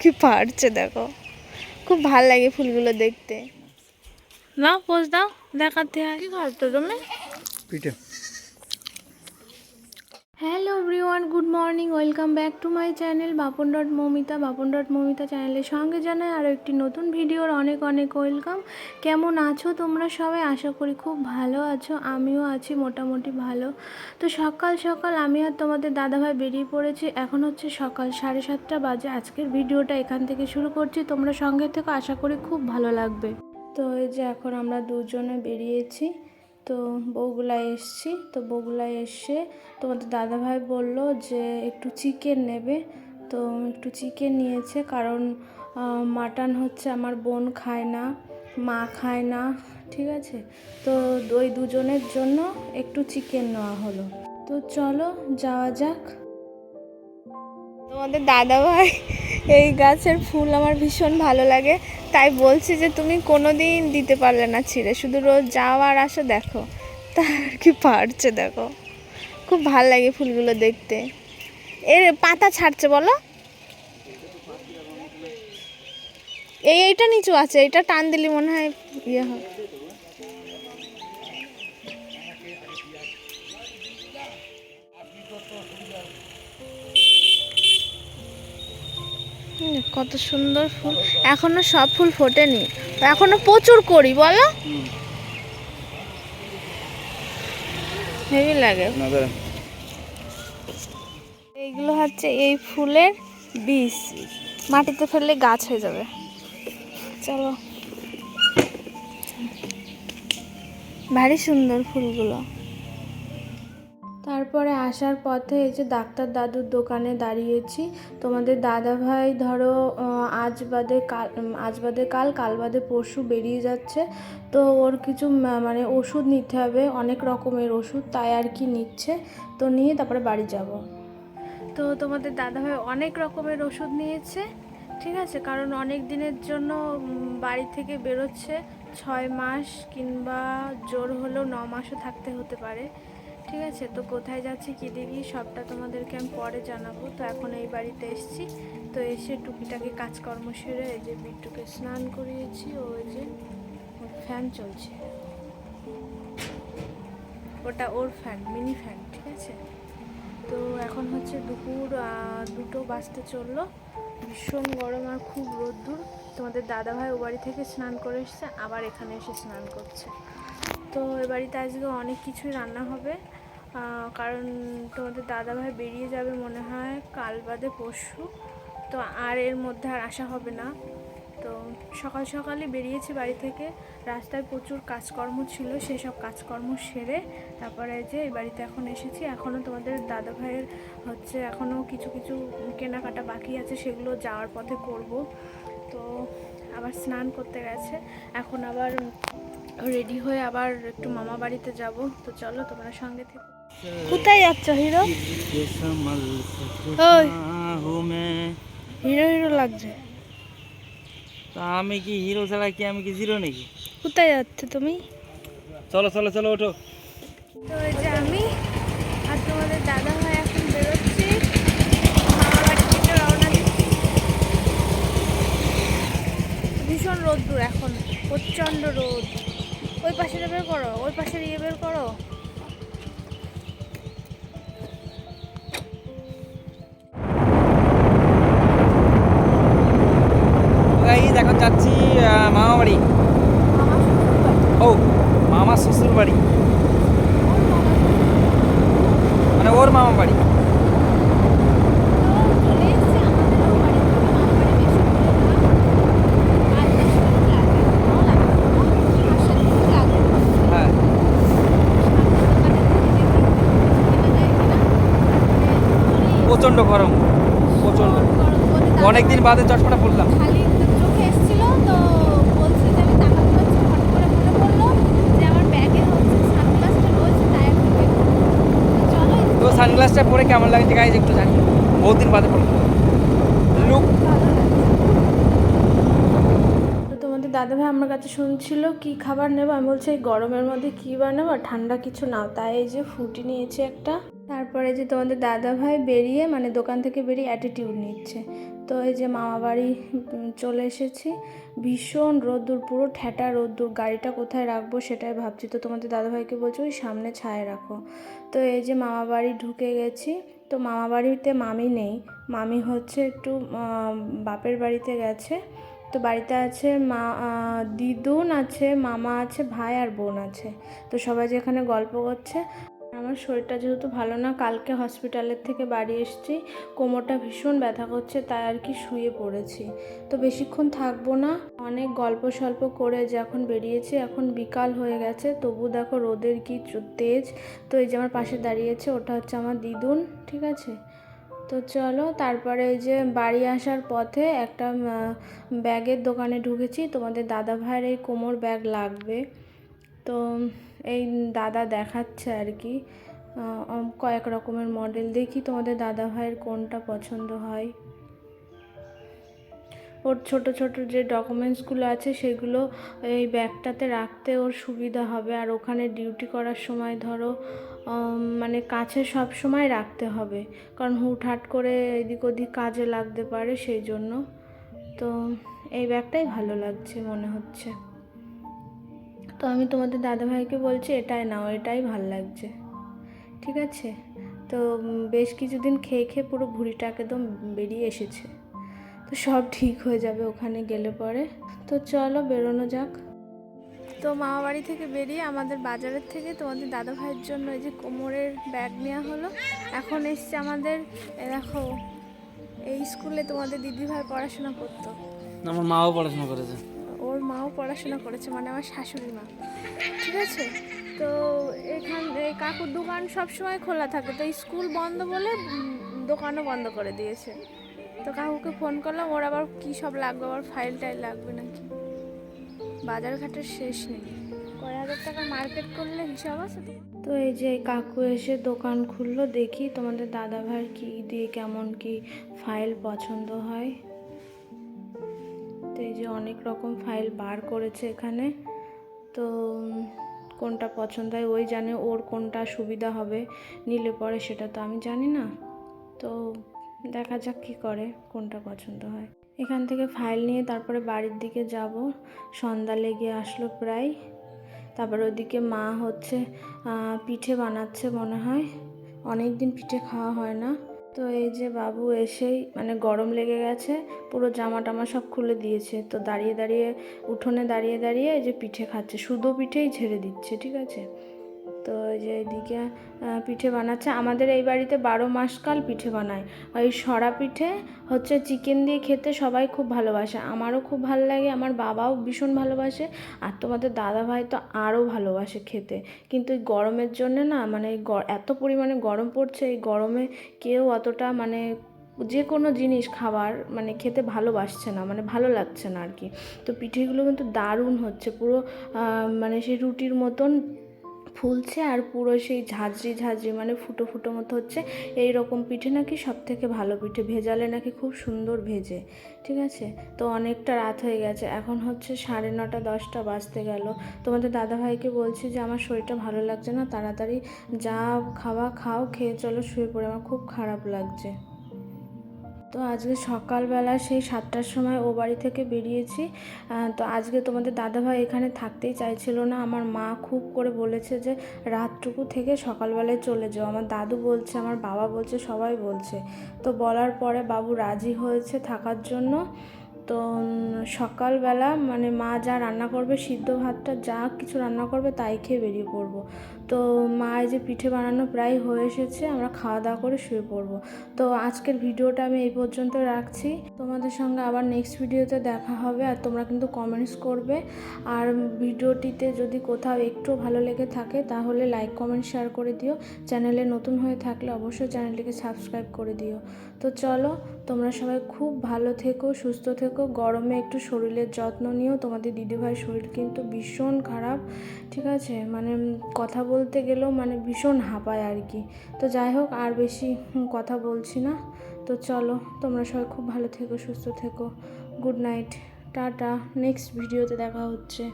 কি পারছে দেখো। খুব ভালো লাগে ফুলগুলো দেখতে। না পোজ দাও দেখাতে হয়। কি খাচ্ছ তুমি? পিঠে। Hello everyone good morning welcome back to my channel Bapan dot Momita Bapan dot Momita চ্যানেলের সঙ্গে জানাই আরও একটি নতুন ভিডিওর অনেক অনেক ওয়েলকাম কেমন আছো তোমরা সবাই? আশা করি খুব ভালো আছো, আমিও আছি মোটামুটি ভালো। তো সকাল সকাল আমি আর তোমাদের দাদাভাই বেরিয়ে পড়েছি। এখন হচ্ছে সকাল সাড়ে সাতটা বাজে। আজকের ভিডিওটা এখান থেকে শুরু করছি। তোমরা সঙ্গে থেকে, আশা করি খুব ভালো লাগবে। তো এই যে এখন আমরা দুজনে বেরিয়েছি। তো বগুলা এসছি। তো বগুলা এসে তোমাদের দাদাভাই বলল যে একটু চিকেন নেবে। তো একটু চিকেন নিয়েছে কারণ মাটন হচ্ছে আমার বোন খায় না, মা খায় না, ঠিক আছে? তো ওই দুজনের জন্য একটু চিকেন নেওয়া হলো। তো চলো যাওয়া যাক। তোমাদের দাদা ভাই এই গাছের ফুল আমার ভীষণ ভালো লাগে। তাই বলছি যে তুমি কোনো দিন দিতে পারলে না ছিঁড়ে, শুধু রোজ যাও আর আসো দেখো। তার কি পারছে দেখো। খুব ভালো লাগে ফুলগুলো দেখতে। এর পাতা ছাড়ছে বলো। এই এইটা নিচু আছে, এটা টান দিলি মনে হয় ইয়ে হবে কত সুন্দর ফুল। এখনও সব ফুল ফোটেনি। এখনও প্রচুর করি বলো? হেভি লাগে। এইগুলো হচ্ছে এই ফুলের বীজ। মাটিতে ফেললে গাছ হয়ে যাবে। চলো। ভারী সুন্দর ফুলগুলো। তারপরে আসার পথে এই যে ডাক্তার দাদুর দোকানে দাঁড়িয়েছি। তোমাদের দাদা ভাই ধরো আজ বাদে কাল আজ বাদে কাল কাল বাদে পরশু বেরিয়ে যাচ্ছে। তো ওর কিছু মানে ওষুধ নিতে হবে, অনেক রকমের ওষুধ, তাই আর কি নিচ্ছে। তো নিয়ে তারপরে বাড়ি যাব। তো তোমাদের দাদাভাই অনেক রকমের ওষুধ নিয়েছে, ঠিক আছে? কারণ অনেক দিনের জন্য বাড়ি থেকে বেরোচ্ছে। ছয় মাস কিংবা জোর হলেও ন মাসও থাকতে হতে পারে। ঠিক আছে? তো কোথায় যাচ্ছি কী দেখি? সবটা তোমাদেরকে আমি পরে জানাব। তো এখন এই বাড়িতে এসেছি। তো এসে টুকিটাকি কাজকর্ম সেরে এই যে বিট্টুকে স্নান করিয়েছি। ও এই যে ফ্যান চলছে। ওটা ওর ফ্যান, মিনি ফ্যান, ঠিক আছে? তো এখন হচ্ছে দুপুর দুটো বাজতে চলল। ভীষণ গরম আর খুব রোদ্দুর। তোমাদের দাদাভাই ও বাড়ি থেকে স্নান করে এসছে, আবার এখানে এসে স্নান করছে। তো এ বাড়িতে আজকে অনেক কিছুই রান্না হবে। কারণ তোমাদের দাদাভাই বেরিয়ে যাবে মনে হয় কাল বাদে পরশু। তো আর এর মধ্যে আর আসা হবে না। তো সকাল সকালে বেরিয়েছি বাড়ি থেকে। রাস্তায় প্রচুর কাজকর্ম ছিল সেই সব কাজকর্ম সেরে তারপরে যে এই বাড়িতে এখন এসেছি। এখনও তোমাদের দাদা ভাইয়ের হচ্ছে এখনও কিছু কিছু কেনাকাটা বাকি আছে, সেগুলো যাওয়ার পথে করব। তো আবার স্নান করতে গেছে। এখন আবার রেডি হয়ে আবার একটু মামা বাড়িতে যাব। তো চলো তোমরা সঙ্গে থেকে। কোথায় যাচ্ছ হিরো। হিরো হিরো লাগছে। তা আমি কি হিরো ছাড়া কি আমি কি জিরো নাকি? কোথায় যাচ্ছে তুমি? চলো চলো চলো ওঠো। তো এই যে আমি আর তোমাদের দাদা ভাই এখন বেরোচ্ছি। ভীষণ রোদ্দুর এখন প্রচণ্ড রোদ। ওই পাশে বের করো ওই পাশে ইয়ে বের করো গাইজ এখন যাচ্ছি আহ, মামা বাড়ি ও মামা শ্বশুর বাড়ি মানে ওর মামা বাড়ি হ্যাঁ প্রচণ্ড গরম প্রচণ্ড অনেকদিন বাদে চশমাটা পড়লাম খালি চোখে এসেছিল তো বলছে যে আমি হঠাৎ করে মনে পড়ল যে আমার ব্যাগে হচ্ছে সানগ্লাসটা রয়েছে তাই একটু চলো তো সানগ্লাসটা পরে কেমন লাগছে গাইজ একটু জানি বহুত দিন বাদে পড়লাম। লুক তো তোমাদের দাদাভাই আমার কাছে শুনছিল কি খাবার নেব? আমি বলছি এই গরমের মধ্যে কী বানাবো? ঠান্ডা কিছু নাও। তাই এই যে ফুটি নিয়েছি একটা। তারপরে যে তোমাদের দাদাভাই বেরিয়ে মানে দোকান থেকে বেরিয়ে অ্যাটিটিউড নিচ্ছে। তো এই যে মামা বাড়ি চলে এসেছি। ভীষণ রোদ্দুর, পুরো ঠেটা রোদ্দুর। গাড়িটা কোথায় রাখব সেটাই ভাবছি। তো তোমাদের দাদাভাইকে বলছি, ওই সামনে ছায় রাখো। তো এই যে মামা বাড়ি ঢুকে গেছি। তো মামা বাড়িতে মামি নেই। মামি হচ্ছে একটু বাপের বাড়িতে গেছে। তো বাড়িতে আছে মা দিদুন আছে, মামা আছে, ভাই আর বোন আছে। তো সবাই যেখানে গল্প করছে। আমার শরীরটা যেহেতু ভালো না, কালকে হসপিটালের থেকে বাড়ি এসেছি, কোমরটা ভীষণ ব্যথা করছে, তাই আর কি শুয়ে পড়েছি। তো বেশিক্ষণ থাকব না, অনেক গল্প সল্প করে যে এখন বেরিয়েছি, এখন বিকাল হয়ে গেছে, তবু দেখো রোদের কি তেজ। তো এই যে আমার পাশে দাঁড়িয়েছে, ওটা হচ্ছে আমার দিদুন, ঠিক আছে? তো চলো, তারপরে এই যে বাড়ি আসার পথে একটা ব্যাগের দোকানে ঢুকেছি, তোমাদের দাদা ভাইয়ের এই কোমর ব্যাগ লাগবে। তো এই দাদা দেখাচ্ছে আর কি। কয়েক রকমের মডেল দেখি তোমাদের দাদা ভাইয়ের কোনটা পছন্দ হয়। ওর ছোট ছোট যে ডকুমেন্টসগুলো আছে সেগুলো এই ব্যাগটাতে রাখতে ওর সুবিধা হবে। আর ওখানে ডিউটি করার সময় ধরো মানে কাছে সব সময় রাখতে হবে। কারণ হুটহাট করে এদিক ওদিক কাজে লাগতে পারে সেই জন্য। তো এই ব্যাগটাই ভালো লাগছে মনে হচ্ছে। তো আমি তোমাদের দাদাভাইকে বলছি, এটাই নাও, এটাই ভালো লাগছে। ঠিক আছে? তো বেশ কিছুদিন খেয়ে খেয়ে পুরো ভুঁড়িটা একদম বেরিয়ে এসেছে। তো সব ঠিক হয়ে যাবে ওখানে গেলে পরে। তো চলো, বেরোনো যাক। তো মামা বাড়ি থেকে বেরিয়ে আমাদের বাজারের থেকে তোমাদের দাদা ভাইয়ের জন্য এই যে কোমরের ব্যাগ নেওয়া হলো। এখন এসছে আমাদের দেখো, এই স্কুলে তোমাদের দিদি ভাই পড়াশোনা করতো। আমার মাও পড়াশোনা করেছে। ওর মাও পড়াশোনা করেছে মানে আমার শাশুড়ি মা। ঠিক আছে? তো এখান, এই কাকুর দোকান সব সময় খোলা থাকে, তো স্কুল বন্ধ বলে দোকানও বন্ধ করে দিয়েছে। তো কাকুকে ফোন করলাম, ওর আবার কী সব লাগবে, আবার ফাইল টাইল লাগবে নাকি? বাজার ঘাটের শেষ নেই। কয় হাজার টাকা মার্কেট করলে হিসাব আছে তো তো এই যে কাকু এসে দোকান খুললো, দেখি তোমাদের দাদা ভাইয়ের কী, দিয়ে কেমন কি ফাইল পছন্দ হয়। তো এই যে অনেক রকম ফাইল বার করেছে এখানে। তো কোনটা পছন্দ হয় ওই জানে ওর কোনটা সুবিধা হবে, নিলে পরে সেটা তো আমি জানি না। তো, দেখা যাক কী করে, কোনটা পছন্দ হয়। এখান থেকে ফাইল নিয়ে তারপরে বাড়ির দিকে যাব। সন্ধ্যা লেগে আসলো প্রায়। তারপরে ওদিকে মা হচ্ছে পিঠে বানাচ্ছে মনে হয়। অনেক দিন পিঠে খাওয়া হয় না। তো এই যে বাবু এসেই মানে গরম লেগে গেছে, পুরো জামা টামা সব খুলে দিয়েছে। তো দাঁড়িয়ে দাঁড়িয়ে, উঠোনে দাঁড়িয়ে দাঁড়িয়ে এই যে পিঠে খাচ্ছে, শুধু পিঠেই ছেড়ে দিচ্ছে, ঠিক আছে? তো যে এদিকে পিঠে বানাচ্ছে। আমাদের এই বাড়িতে বারো মাসকাল পিঠে বানায়। ওই সরা পিঠে হচ্ছে চিকেন দিয়ে খেতে সবাই খুব ভালোবাসে। আমারও খুব ভালো লাগে, আমার বাবাও ভীষণ ভালোবাসে, আর তোমাদের দাদা ভাই তো আরও ভালোবাসে খেতে। কিন্তু এই গরমের জন্য না মানে এত পরিমাণে গরম পড়ছে, এই গরমে কেউ অতটা মানে যে কোনো জিনিস খাবার মানে খেতে ভালোবাসছে না মানে ভালো লাগছে না আর কি। তো পিঠেগুলো কিন্তু দারুণ হচ্ছে, পুরো মানে সেই রুটির মতন ফুলছে আর পুরো সেই ঝাঁঝরি ঝাঁঝরি মানে ফুটো ফুটো মতো হচ্ছে। এই রকম পিঠে নাকি সব থেকে ভালো পিঠে। ভেজালে নাকি খুব সুন্দর ভেজে, ঠিক আছে? তো অনেকটা রাত হয়ে গেছে। এখন হচ্ছে সাড়ে নটা, দশটা বাজতে গেল। তোমাদের দাদাভাইকে বলছি যে, আমার শরীরটা ভালো লাগছে না, তাড়াতাড়ি যা খাওয়া খাও, খেয়ে চলো, শুয়ে পড়ে আমার খুব খারাপ লাগছে। তো আজকে সকালবেলা সেই সাতটার সময় ও বাড়ি থেকে বেরিয়েছি। তো আজকে তোমাদের দাদাভাই এখানে থাকতেই চাইছিল না। আমার মা খুব করে বলেছে যে, রাতটুকু থেকে সকালবেলায় চলে যাও। আমার দাদু বলছে, আমার বাবা বলছে, সবাই বলছে। তো বলার পরে বাবু রাজি হয়েছে থাকার জন্য। তো সকালবেলা মানে মা যা রান্না করবে, সিদ্ধ ভাতটা, যা কিছু রান্না করবে তাই খেয়ে বেরিয়ে পড়ব। তো মা যে পিঠে বানানো প্রায় হয়ে এসেছে, আমরা খাওয়া দাওয়া করে শুয়ে পড়ব। তো আজকের ভিডিওটা আমি এই পর্যন্ত রাখছি। তোমাদের সঙ্গে আবার নেক্সট ভিডিওতে দেখা হবে আর তোমরা কিন্তু কমেন্টস করবে। আর ভিডিওটিতে যদি কোথাও একটু ভালো লেগে থাকে তাহলে লাইক কমেন্ট শেয়ার করে দিও। চ্যানেলে নতুন হয়ে থাকলে অবশ্যই চ্যানেলটিকে সাবস্ক্রাইব করে দিও। তো চলো, তোমরা সবাই খুব ভালো থেকো, সুস্থ থেকো। গরমে একটু শরীরের যত্ন নিও। তোমাদের দিদিভাইয়ের শরীর কিন্তু ভীষণ খারাপ, ঠিক আছে? মানে কথা বলতে গেলেও মানে ভীষণ হাঁপায় আর কি। তো যাই হোক, আর বেশি কথা বলছি না। তো চলো, তোমরা সবাই খুব ভালো থেকো, সুস্থ থেকো। গুড নাইট, টাটা, নেক্সট ভিডিওতে দেখা হচ্ছে।